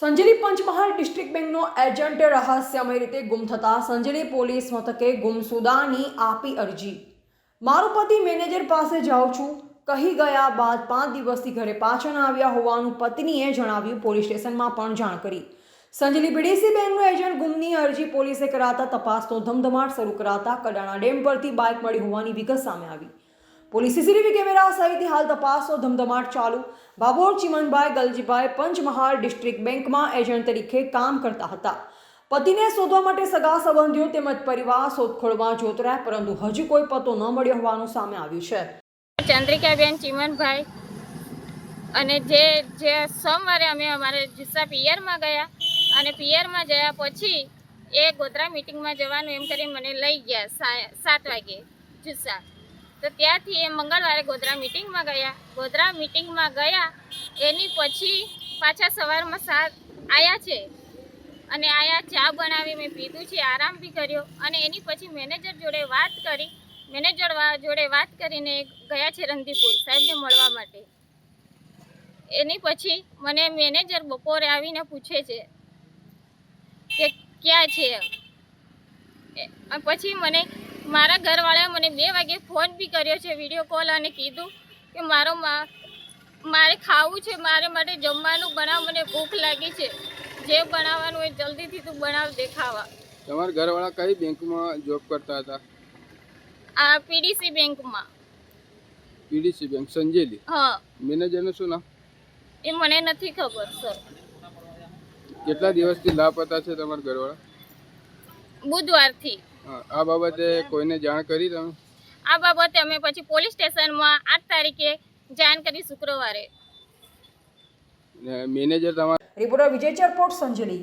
Sanjeli Panchmahal district બેંકનો agent રહસ્યમય રીતે ગુમ થતા સંજેલી પોલીસ મથકે ગુમસુદાની આપી અરજી. મારો પતિ મેનેજર પાસે જાઉં છું. કહી ગયા બાદ પાંચ દિવસથી ઘરે પાછા ન આવ્યા હોવાનું પત્નીએ જણાવ્યું પોલીસ સ્ટેશનમાં પણ જાણ કરી. સંજેલી બીડીસી બેંકનો એજન્ટ ગુમની અરજી પોલીસે કરાતા તપાસનો ધમધમાટ શરૂ કરાતા કડાણા ડેમ પરથી બાઇક મળી હોવાની વિગત સામે આવી. પોલીસ સીસીટીવી કેમેરા સહિત હાલ તપાસનો ધમધમાટ ચાલુ. બાબોર ચિમનભાઈ, ગલજીભાઈ પંચમહાલ ડિસ્ટ્રિક્ટ બેંકમાં એજન્ટ તરીકે કામ કરતા હતા. પતિને શોધવા માટે સગા સંબંધીઓ તેમજ પરિવાર શોધખોળમાં જોતરાય પરંતુ હજુ કોઈ પતો ન મળ્યો હોવાનું સામે આવ્યું છે. ચંદ્રિકાબેન ચિમનભાઈ અને જે જે સોમવારે અમે અમારે જુસ્સા પિયરમાં ગયા અને પિયરમાં ગયા પછી એ ગોધરા મિટિંગમાં જવાનું એમ કરીને મને લઈ ગયા સાત વાગે જુસ્સા. તો ત્યાંથી એ મંગળવારે ગોધરા મિટિંગમાં ગયા. ગોધરા મિટિંગમાં ગયા. એની પછી પાછા સવારમાં સાત આવ્યા છે. અને આયા ચા બનાવી, મેં પીધું છે, આરામ બી કર્યો. અને એની પછી મેનેજર જોડે વાત કરી. મેનેજર જોડે વાત કરીને ગયા છે રંધીપુર સાહેબને મળવા માટે. એની પછી મને મેનેજર બપોરે આવીને પૂછે છે કે ક્યાં છે પછી મને મારા ઘરવાળાએ મને બે વાગે ફોન બી કર્યો છે વીડિયો કોલ અને કીધું કે મારો મા- મારે ખાવું છે મારે માટે જમવાનું બનાવ મને ભૂખ લાગી છે. જે બનાવવાનું હોય જલ્દીથી તું બનાવ દેખાવા. તમારા ઘરવાળા કઈ બેંકમાં જોબ કરતા હતા? આ પીડીસી બેંકમાં. PDC bank Sanjeli. હા. મેનેજરનું શું નામ? એ મને નથી ખબર સર. કેટલા દિવસથી લાપતા છે તમારા ઘરવાળા? બુધવારથી. આ બાબતે કોઈને જાણ કરી તમે? આ બાબતે અમે પછી પોલીસ સ્ટેશનમાં આઠ તારીખે જાણ કરી શુક્રવારે. મેનેજર તમારા રિપોર્ટર વિજય ચરપોટ સંજેલી.